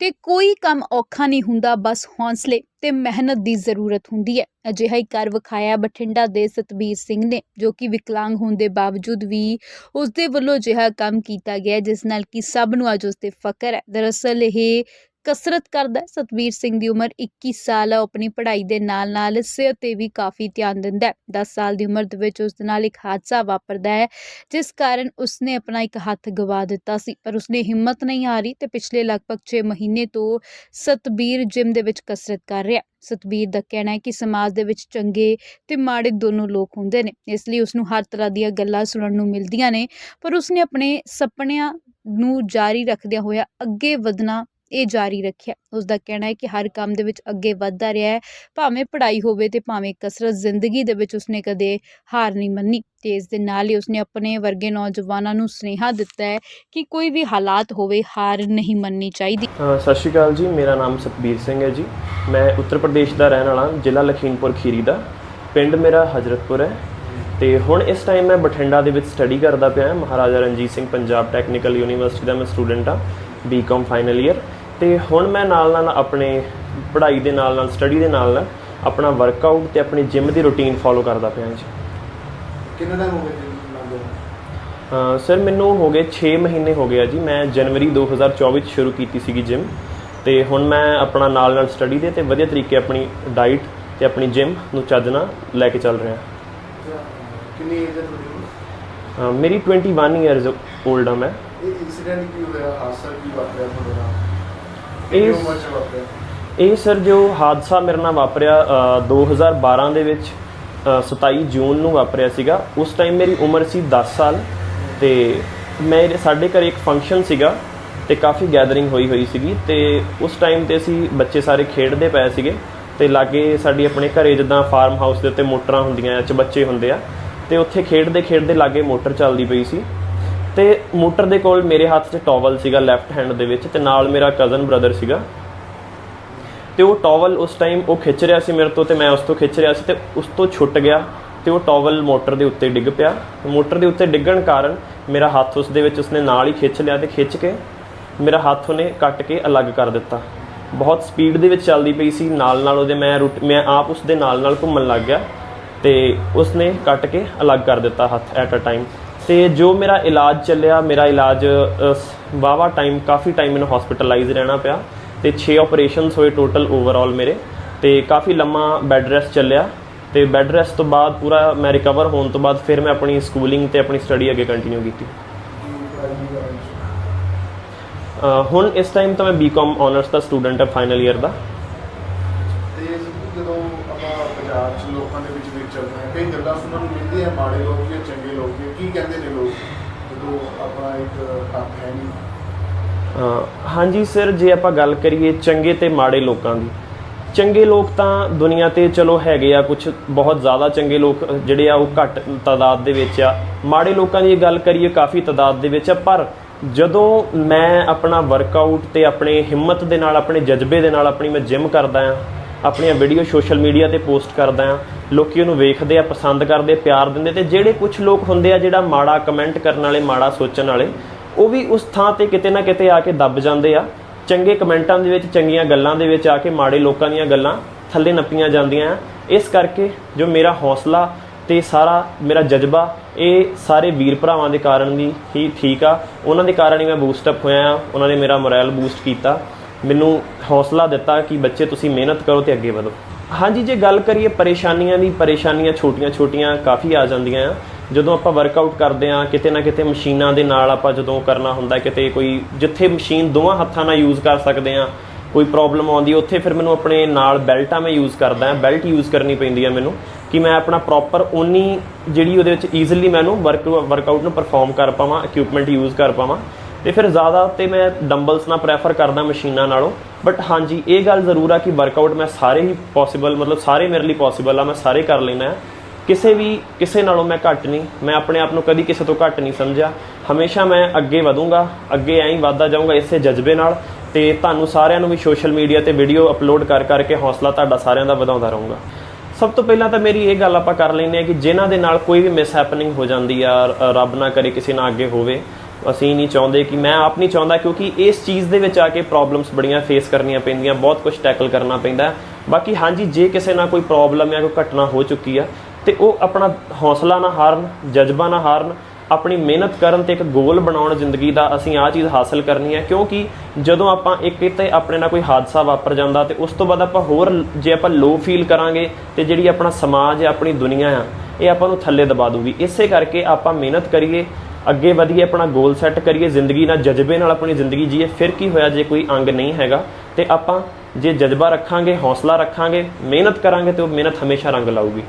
ਤੇ ਕੋਈ ਕੰਮ ਔਖਾ ਨਹੀਂ ਹੁੰਦਾ, ਬਸ ਹੌਸਲੇ ਤੇ ਮਿਹਨਤ ਦੀ ਜ਼ਰੂਰਤ ਹੁੰਦੀ ਹੈ। ਅਜਿਹਾ ਹੀ ਕਰ ਵਿਖਾਇਆ ਬਠਿੰਡਾ ਦੇ ਸਤਬੀਰ ਸਿੰਘ ਨੇ, ਜੋ ਕਿ ਵਿਕਲਾਂਗ ਹੋਣ ਦੇ ਬਾਵਜੂਦ ਵੀ ਉਸ ਦੇ ਵੱਲੋਂ ਅਜਿਹਾ ਕੰਮ ਕੀਤਾ ਗਿਆ, ਜਿਸ ਨਾਲ ਕਿ ਸਭ ਨੂੰ ਅੱਜ ਉਸ ਤੇ ਫਕਰ ਹੈ। ਦਰਅਸਲ ਇਹ ਕਸਰਤ ਕਰਦਾ ਹੈ। ਸਤਬੀਰ ਸਿੰਘ ਦੀ ਉਮਰ 21 ਸਾਲ ਹੈ ਉਹ ਆਪਣੀ ਪੜ੍ਹਾਈ ਦੇ ਨਾਲ ਨਾਲ ਸਿਹਤ ਤੇ ਵੀ ਕਾਫੀ ਧਿਆਨ ਦਿੰਦਾ ਹੈ। 10 ਸਾਲ ਦੀ ਉਮਰ ਦੇ ਵਿੱਚ ਉਸ ਦੇ ਨਾਲ ਇੱਕ ਹਾਦਸਾ ਵਾਪਰਦਾ ਹੈ, ਜਿਸ ਕਾਰਨ ਉਸਨੇ ਆਪਣਾ ਇੱਕ ਹੱਥ ਗਵਾ ਦਿੱਤਾ ਸੀ। ਪਰ ਉਸਨੇ ਹਿੰਮਤ ਨਹੀਂ ਹਾਰੀ ਤੇ ਪਿਛਲੇ ਲਗਭਗ 6 ਮਹੀਨੇ ਤੋਂ ਸਤਬੀਰ ਜਿਮ ਦੇ ਵਿੱਚ ਕਸਰਤ ਕਰ ਰਿਹਾ ਸਤਬੀਰ ਦਾ ਕਹਿਣਾ ਹੈ ਕਿ ਸਮਾਜ ਦੇ ਵਿੱਚ ਚੰਗੇ ਤੇ ਮਾੜੇ ਦੋਨੋਂ ਲੋਕ ਹੁੰਦੇ ਨੇ। ਇਸ ਲਈ ਉਸ ਨੂੰ ਹਰ ਤਰ੍ਹਾਂ ਦੀਆਂ ਗੱਲਾਂ ਸੁਣਨ ਨੂੰ ਮਿਲਦੀਆਂ ਨੇ। ਪਰ ਉਸਨੇ ਆਪਣੇ ਸੁਪਨਿਆਂ ਨੂੰ ਜਾਰੀ ਰੱਖਦਿਆਂ ਹੋਇਆ ਅੱਗੇ ਵਧਣਾ ਇਹ ਜਾਰੀ ਰੱਖਿਆ। ਉਸ ਦਾ ਕਹਿਣਾ ਹੈ ਕਿ ਹਰ ਕੰਮ ਦੇ ਵਿੱਚ ਅੱਗੇ ਵੱਧਦਾ ਰਿਹਾ ਹੈ, ਭਾਵੇਂ ਪੜ੍ਹਾਈ ਹੋਵੇ ਤੇ ਭਾਵੇਂ ਕਸਰਤ, ਜ਼ਿੰਦਗੀ ਦੇ ਵਿੱਚ ਉਸਨੇ ਕਦੇ ਹਾਰ ਨਹੀਂ ਮੰਨੀ ਤੇ ਇਸ ਦੇ ਨਾਲ ਹੀ ਉਸਨੇ ਆਪਣੇ ਵਰਗੇ ਨੌਜਵਾਨਾਂ ਨੂੰ ਸੁਨੇਹਾ ਦਿੱਤਾ ਹੈ ਕਿ ਕੋਈ ਵੀ ਹਾਲਾਤ ਹੋਵੇ, ਹਾਰ ਨਹੀਂ ਮੰਨਣੀ ਚਾਹੀਦੀ। ਸਤਿ ਸ਼੍ਰੀ ਅਕਾਲ ਜੀ, ਮੇਰਾ ਨਾਮ ਸਤਬੀਰ ਸਿੰਘ ਹੈ ਜੀ। ਮੈਂ ਉੱਤਰ ਪ੍ਰਦੇਸ਼ ਦਾ ਰਹਿਣ ਵਾਲਾ, ਜ਼ਿਲ੍ਹਾ ਲਖੀਮਪੁਰ ਖੀਰੀ ਦਾ। ਪਿੰਡ ਮੇਰਾ ਹਜਰਤਪੁਰ ਹੈ ਤੇ ਹੁਣ ਇਸ ਟਾਈਮ ਮੈਂ ਬਠਿੰਡਾ ਦੇ ਵਿੱਚ ਸਟੱਡੀ ਕਰਦਾ ਪਿਆ ਮਹਾਰਾਜਾ ਰਣਜੀਤ ਸਿੰਘ ਪੰਜਾਬ ਟੈਕਨੀਕਲ ਯੂਨੀਵਰਸਿਟੀ ਦਾ ਮੈਂ ਸਟੂਡੈਂਟ ਹਾਂ ਬੀਕਾਮ ਫਾਈਨਲ ਈਅਰ ਤੇ ਹੁਣ ਮੈਂ ਨਾਲ ਨਾਲ ਆਪਣੇ ਪੜ੍ਹਾਈ ਦੇ ਨਾਲ ਨਾਲ ਸਟੱਡੀ ਦੇ ਨਾਲ ਨਾਲ ਆਪਣਾ ਵਰਕਆਊਟ ਤੇ ਆਪਣੀ ਜਿਮ ਦੀ ਰੁਟੀਨ ਫੋਲੋ ਕਰਦਾ ਪਿਆ ਜੀ। ਕਿੰਨਾ ਟਾਈਮ ਹੋ ਗਿਆ ਸਰ ਮੈਨੂੰ ਹੋ ਗਏ 6 ਮਹੀਨੇ ਹੋ ਗਏ ਆ ਜੀ। ਮੈਂ ਜਨਵਰੀ 2024 ਚ ਸ਼ੁਰੂ ਕੀਤੀ ਸੀਗੀ ਜਿਮ ਤੇ ਹੁਣ ਮੈਂ ਆਪਣਾ ਨਾਲ ਨਾਲ ਸਟੱਡੀ ਦੇ ਤੇ ਵਧੀਆ ਤਰੀਕੇ ਆਪਣੀ ਡਾਈਟ ਤੇ ਆਪਣੀ ਜਿਮ ਨੂੰ ਚੱਜ ਨਾਲ ਲੈ ਕੇ ਚੱਲ ਰਿਹਾ। ਕਿੰਨੀ ਏਜ ਹੈ ਮੇਰੀ 21 ਇਅਰਸ 올ਡ ਆ ਮੈਂ। ਇਹ ਇਨਸੀਡੈਂਟ ਕੀ ਹੋਇਆ? ਹਾਦਸਾ ਕੀ ਵਾਪਰਿਆ ਤੁਹਾਡੇ? ਨਾਲ ਇਹ- ਇਹ ਉਮਰ ਇਹ ਸਰ ਜੋ ਹਾਦਸਾ ਮੇਰੇ ਨਾਲ ਵਾਪਰਿਆ ਅ, 2012 ਦੇ ਵਿੱਚ ਅ, 27 ਜੂਨ ਨੂੰ ਵਾਪਰਿਆ ਸੀਗਾ। ਉਸ ਟਾਈਮ ਮੇਰੀ ਉਮਰ ਸੀ 10 ਸਾਲ ਤੇ ਮੇਰੇ ਸਾਡੇ ਘਰੇ ਇੱਕ ਫੰਕਸ਼ਨ ਸੀਗਾ ਤੇ ਕਾਫੀ ਗੈਦਰਿੰਗ ਹੋਈ ਹੋਈ ਸੀਗੀ ਤੇ ਉਸ ਟਾਈਮ ਤੇ ਅਸੀਂ ਬੱਚੇ ਸਾਰੇ ਖੇਡਦੇ ਪਏ ਸੀਗੇ ਤੇ ਲਾਗੇ ਸਾਡੀ ਆਪਣੇ ਘਰੇ ਜਿੱਦਾਂ ਫਾਰਮ ਹਾਊਸ ਦੇ ਉੱਤੇ ਮੋਟਰਾਂ ਹੁੰਦੀਆਂ ਆ ਚ ਬੱਚੇ ਹੁੰਦੇ ਆ ਤੇ ਉੱਥੇ ਖੇਡਦੇ ਖੇਡਦੇ ਲਾਗੇ ਮੋਟਰ ਚੱਲਦੀ ਪਈ ਸੀ। ਤੇ ਮੋਟਰ ਦੇ ਕੋਲ ਮੇਰੇ ਹੱਥ 'ਚ ਟਾਵਲ ਸੀਗਾ ਲੈਫਟ ਹੈਂਡ ਦੇ ਵਿੱਚ ਤੇ ਨਾਲ ਮੇਰਾ ਕਜ਼ਨ ਬ੍ਰਦਰ ਸੀਗਾ। ਤੇ ਉਹ ਟਾਵਲ ਉਸ ਟਾਈਮ ਉਹ ਖਿੱਚ ਰਿਹਾ ਸੀ ਮੇਰੇ ਤੋਂ ਤੇ ਮੈਂ ਉਸ ਤੋਂ ਖਿੱਚ ਰਿਹਾ ਸੀ ਤੇ ਉਸ ਤੋਂ ਛੁੱਟ ਗਿਆ ਤੇ ਉਹ ਟਾਵਲ ਮੋਟਰ ਦੇ ਉੱਤੇ ਡਿੱਗ ਪਿਆ। ਮੋਟਰ ਦੇ ਉੱਤੇ ਡਿੱਗਣ ਕਾਰਨ ਮੇਰਾ ਹੱਥ ਉਸ ਦੇ ਵਿੱਚ ਉਸਨੇ ਨਾਲ ਹੀ ਖਿੱਚ ਲਿਆ ਤੇ ਖਿੱਚ ਕੇ ਮੇਰਾ ਹੱਥ ਉਹਨੇ ਕੱਟ ਕੇ ਅਲੱਗ ਕਰ ਦਿੱਤਾ। ਬਹੁਤ ਸਪੀਡ ਦੇ ਵਿੱਚ ਚੱਲਦੀ ਪਈ ਸੀ, ਨਾਲ ਨਾਲ ਉਹਦੇ ਮੈਂ ਰੁਟ- ਮੈਂ ਆਪ ਉਸ ਦੇ ਨਾਲ ਨਾਲ ਘੁੰਮਣ ਲੱਗ ਗਿਆ ਤੇ ਉਸਨੇ ਕੱਟ ਕੇ ਅਲੱਗ ਕਰ ਦਿੱਤਾ ਹੱਥ ਐਟ ਅ ਟਾਈਮ ਤੇ ਜੋ ਮੇਰਾ ਇਲਾਜ ਚੱਲਿਆ, ਮੇਰਾ ਇਲਾਜ ਵਾਵਾ ਟਾਈਮ ਕਾਫੀ ਟਾਈਮ ਮੈਨੂੰ ਹਸਪੀਟਲਾਈਜ਼ ਰਹਿਣਾ ਪਿਆ ਤੇ 6 ਆਪਰੇਸ਼ਨਸ ਹੋਏ ਟੋਟਲ ਓਵਰਆਲ ਮੇਰੇ ਤੇ ਕਾਫੀ ਲੰਮਾ ਬੈੱਡ ਰੈਸਟ ਚੱਲਿਆ ਤੇ ਬੈੱਡ ਰੈਸਟ ਤੋਂ ਬਾਅਦ ਪੂਰਾ ਮੈਂ ਰਿਕਵਰ ਹੋਣ ਤੋਂ ਬਾਅਦ ਫਿਰ ਮੈਂ ਆਪਣੀ ਸਕੂਲਿੰਗ ਤੇ ਆਪਣੀ ਸਟੱਡੀ ਅੱਗੇ ਕੰਟੀਨਿਊ ਕੀਤੀ। ਹੁਣ ਇਸ ਟਾਈਮ ਤਾਂ ਮੈਂ ਬੀਕਾਮ ਆਨਰਸ ਦਾ ਸਟੂਡੈਂਟ ਹਾਂ ਫਾਈਨਲ ਈਅਰ ਦਾ। ਤੇ ਜਦੋਂ ਆਪਾਂ ਪੰਜਾਬ ਚ ਲੋਕਾਂ ਦੇ ਵਿੱਚ ਵਿਚਰਦੇ ਹਾਂ। ਕਈ ਗੱਲਾਂ ਸੁਣਨ ਨੂੰ ਮਿਲਦੀਆਂ ਮਾੜੇ ਲੋਕ ਜਾਂ ਚੰਗੇ ਲੋਕ ਜਾਂ ਕੀ ਕਹਿੰਦੇ ਨੇ ਲੋਕ? ਜਦੋਂ ਆਪਣਾ ਇੱਕ ਹੱਕ ਹੈ ਨਹੀਂ। ਹਾਂਜੀ ਸਰ, ਜੇ ਆਪਾਂ ਗੱਲ ਕਰੀਏ ਚੰਗੇ ਤੇ ਮਾੜੇ ਲੋਕਾਂ ਦੀ, ਚੰਗੇ ਲੋਕ ਤਾਂ ਦੁਨੀਆ ਤੇ ਚਲੋ ਹੈਗੇ ਆ ਕੁਝ ਬਹੁਤ ਜ਼ਿਆਦਾ ਚੰਗੇ ਲੋਕ, ਜਿਹੜੇ ਆ ਉਹ ਘੱਟ ਤਾਦਾਦ ਦੇ ਵਿੱਚ ਆ। ਮਾੜੇ ਲੋਕਾਂ ਦੀ ਗੱਲ ਕਰੀਏ, ਕਾਫੀ ਤਾਦਾਦ ਦੇ ਵਿੱਚ ਆ, ਪਰ ਜਦੋਂ ਮੈਂ ਆਪਣਾ ਵਰਕਆਊਟ ਤੇ ਆਪਣੇ ਹਿੰਮਤ ਦੇ ਨਾਲ, ਆਪਣੇ ਜਜ਼ਬੇ ਦੇ ਨਾਲ, ਆਪਣੀ ਮੈਂ ਜਿਮ ਕਰਦਾ ਆ ਆਪਣੀਆਂ ਵੀਡੀਓ ਸੋਸ਼ਲ ਮੀਡੀਆ ਤੇ ਪੋਸਟ ਕਰਦਾ ਆ ਲੋਕੀ ਉਹਨੂੰ ਵੇਖਦੇ ਆ, ਪਸੰਦ ਕਰਦੇ, ਪਿਆਰ ਦਿੰਦੇ ਤੇ ਜਿਹੜੇ ਕੁਝ ਲੋਕ ਹੁੰਦੇ ਆ ਜਿਹੜਾ ਮਾੜਾ ਕਮੈਂਟ ਕਰਨ ਵਾਲੇ, ਮਾੜਾ ਸੋਚਣ ਵਾਲੇ, ਉਹ ਵੀ ਉਸ ਥਾਂ ਤੇ ਕਿਤੇ ਨਾ ਕਿਤੇ ਆ ਕੇ ਦੱਬ ਜਾਂਦੇ ਆ। ਚੰਗੇ ਕਮੈਂਟਾਂ ਦੇ ਵਿੱਚ, ਚੰਗੀਆਂ ਗੱਲਾਂ ਦੇ ਵਿੱਚ ਆ ਕੇ ਮਾੜੇ ਲੋਕਾਂ ਦੀਆਂ ਗੱਲਾਂ ਥੱਲੇ ਨੱਪੀਆਂ ਜਾਂਦੀਆਂ ਆ। ਇਸ ਕਰਕੇ ਜੋ ਮੇਰਾ ਹੌਸਲਾ ਤੇ ਸਾਰਾ ਮੇਰਾ ਜਜ਼ਬਾ, ਇਹ ਸਾਰੇ ਵੀਰ ਭਰਾਵਾਂ ਦੇ ਕਾਰਨ ਵੀ ਹੀ ਠੀਕ ਆ। ਉਹਨਾਂ ਦੇ ਕਾਰਨ ਹੀ ਮੈਂ ਬੂਸਟ ਅਪ ਹੋਇਆ ਆ। ਉਹਨਾਂ ਨੇ ਮੇਰਾ ਮੋਰਲ ਬੂਸਟ ਕੀਤਾ। ਮੈਨੂੰ ਹੌਸਲਾ ਦਿੱਤਾ ਕਿ ਬੱਚੇ ਤੁਸੀਂ ਮਿਹਨਤ ਕਰੋ ਤੇ ਅੱਗੇ ਵਧੋ। ਹਾਂਜੀ, ਜੇ ਗੱਲ ਕਰੀਏ ਪਰੇਸ਼ਾਨੀਆਂ ਦੀ, ਪਰੇਸ਼ਾਨੀਆਂ ਛੋਟੀਆਂ-ਛੋਟੀਆਂ ਕਾਫੀ ਆ ਜਾਂਦੀਆਂ ਆ। ਜਦੋਂ ਆਪਾਂ ਵਰਕਆਊਟ ਕਰਦੇ ਆ ਕਿਤੇ ਨਾ ਕਿਤੇ ਮਸ਼ੀਨਾਂ ਦੇ ਨਾਲ ਆਪਾਂ ਜਦੋਂ ਕਰਨਾ ਹੁੰਦਾ, ਕਿਤੇ ਕੋਈ ਜਿੱਥੇ ਮਸ਼ੀਨ ਦੋਵਾਂ ਹੱਥਾਂ ਨਾਲ ਯੂਜ਼ ਕਰ ਸਕਦੇ ਆ ਕੋਈ ਪ੍ਰੋਬਲਮ ਆਉਂਦੀ, ਉੱਥੇ ਫਿਰ ਮੈਨੂੰ ਆਪਣੇ ਨਾਲ ਬੈਲਟਾਂ ਮੈਂ ਯੂਜ਼ ਕਰਦਾ ਬੈਲਟ ਯੂਜ਼ ਕਰਨੀ ਪੈਂਦੀ ਆ ਮੈਨੂੰ ਕਿ ਮੈਂ ਆਪਣਾ ਪ੍ਰੋਪਰ ਓਨੀ ਜਿਹੜੀ ਉਹਦੇ ਵਿੱਚ ਈਜ਼ੀਲੀ ਮੈਨੂੰ ਵਰਕ ਵਰਕਆਊਟ ਨੂੰ ਪਰਫਾਰਮ ਕਰ ਪਾਵਾਂ ਇਕਵਿਪਮੈਂਟ ਯੂਜ਼ ਕਰ ਪਾਵਾਂ। ਤੇ ਫਿਰ ਜ਼ਿਆਦਾ ਤੇ ਮੈਂ ਡੰਬਲਸ ਨਾਲ ਪ੍ਰੈਫਰ ਕਰਦਾ ਮਸ਼ੀਨਾਂ ਨਾਲੋਂ। ਬਟ ਹਾਂਜੀ, ਇਹ ਗੱਲ ਜ਼ਰੂਰ ਆ ਕਿ ਵਰਕਆਊਟ ਮੈਂ ਸਾਰੇ ਹੀ ਪੋਸੀਬਲ ਮਤਲਬ ਸਾਰੇ ਮੇਰੇ ਲਈ ਪੋਸੀਬਲ ਆ, ਮੈਂ ਸਾਰੇ ਕਰ ਲੈਣਾ ਕਿਸੇ ਵੀ, ਕਿਸੇ ਨਾਲੋਂ ਮੈਂ ਘੱਟ ਨਹੀਂ, ਮੈਂ ਆਪਣੇ ਆਪ ਨੂੰ ਕਦੀ ਕਿਸੇ ਤੋਂ ਘੱਟ ਨਹੀਂ ਸਮਝਿਆ। ਹਮੇਸ਼ਾ ਮੈਂ ਅੱਗੇ ਵਧੂੰਗਾ, ਅੱਗੇ ਐਂ ਹੀ ਵਧਦਾ ਜਾਊਂਗਾ ਇਸੇ ਜਜ਼ਬੇ ਨਾਲ। ਤੇ ਤੁਹਾਨੂੰ ਸਾਰਿਆਂ ਨੂੰ ਵੀ ਸੋਸ਼ਲ ਮੀਡੀਆ ਤੇ ਵੀਡੀਓ ਅਪਲੋਡ ਕਰ, ਕਰਕੇ ਹੌਸਲਾ ਤੁਹਾਡਾ ਸਾਰਿਆਂ ਦਾ ਵਧਾਉਂਦਾ ਰਹੂੰਗਾ। ਸਭ ਤੋਂ ਪਹਿਲਾਂ ਤਾਂ ਮੇਰੀ ਇਹ ਗੱਲ ਆਪਾਂ ਕਰ ਲੈਂਦੇ ਆ ਕਿ ਜਿਨ੍ਹਾਂ ਦੇ ਨਾਲ ਕੋਈ ਵੀ ਮਿਸ ਹੈਪਨਿੰਗ ਹੋ ਜਾਂਦੀ ਆ ਰੱਬ ਨਾ ਕਰੇ ਕਿਸੇ ਨਾਲ ਅੱਗੇ ਹੋਵੇ ਅਸੀਂ ਨਹੀਂ ਚਾਹੁੰਦੇ ਕਿ ਮੈਂ ਆਪ ਨਹੀਂ ਚਾਹੁੰਦਾ ਕਿਉਂਕਿ ਇਸ ਚੀਜ਼ ਦੇ ਵਿੱਚ ਆ ਕੇ ਪ੍ਰੋਬਲਮਸ ਬੜੀਆਂ ਫੇਸ ਕਰਨੀਆਂ ਪੈਂਦੀਆਂ, ਬਹੁਤ ਕੁਝ ਟੈਕਲ ਕਰਨਾ ਪੈਂਦਾ। ਬਾਕੀ ਹਾਂਜੀ, ਜੇ ਕਿਸੇ ਨਾਲ ਕੋਈ ਪ੍ਰੋਬਲਮ ਜਾਂ ਕੋਈ ਘਟਨਾ ਹੋ ਚੁੱਕੀ ਆ, ਤੇ ਉਹ ਆਪਣਾ ਹੌਸਲਾ ਨਾ ਹਾਰਨ, ਜਜ਼ਬਾ ਨਾ ਹਾਰਨ, ਆਪਣੀ ਮਿਹਨਤ ਕਰਨ ਤੇ ਇੱਕ ਗੋਲ ਬਣਾਉਣ ਜ਼ਿੰਦਗੀ ਦਾ ਅਸੀਂ ਆਹ ਚੀਜ਼ ਹਾਸਲ ਕਰਨੀ ਹੈ ਕਿਉਂਕਿ ਜਦੋਂ ਆਪਾਂ ਇੱਕ ਕਿਤੇ ਆਪਣੇ ਨਾਲ ਕੋਈ ਹਾਦਸਾ ਵਾਪਰ ਜਾਂਦਾ ਤੇ ਉਸ ਤੋਂ ਬਾਅਦ ਆਪਾਂ ਹੋਰ ਜੇ ਆਪਾਂ ਲੋ ਫੀਲ ਕਰਾਂਗੇ ਤੇ ਜਿਹੜੀ ਆਪਣਾ ਸਮਾਜ ਹੈ, ਆਪਣੀ ਦੁਨੀਆ ਆ, ਇਹ ਆਪਾਂ ਨੂੰ ਥੱਲੇ ਦਬਾ ਦੂਗੀ। ਇਸੇ ਕਰਕੇ ਆਪਾਂ ਮਿਹਨਤ ਕਰੀਏ ਅੱਗੇ ਵਧੀਏ ਆਪਣਾ ਗੋਲ ਸੈੱਟ ਕਰੀਏ, ਜ਼ਿੰਦਗੀ ਨਾਲ ਜਜ਼ਬੇ ਨਾਲ ਆਪਣੀ ਜ਼ਿੰਦਗੀ ਜੀਏ, ਫਿਰ ਕੀ ਹੋਇਆ ਜੇ ਕੋਈ ਅੰਗ ਨਹੀਂ ਹੈਗਾ? ਤੇ ਆਪਾਂ ਜੇ ਜਜ਼ਬਾ ਰੱਖਾਂਗੇ, ਹੌਸਲਾ ਰੱਖਾਂਗੇ, ਮਿਹਨਤ ਕਰਾਂਗੇ, ਤੇ ਉਹ ਮਿਹਨਤ ਹਮੇਸ਼ਾ ਰੰਗ ਲਾਊਗੀ।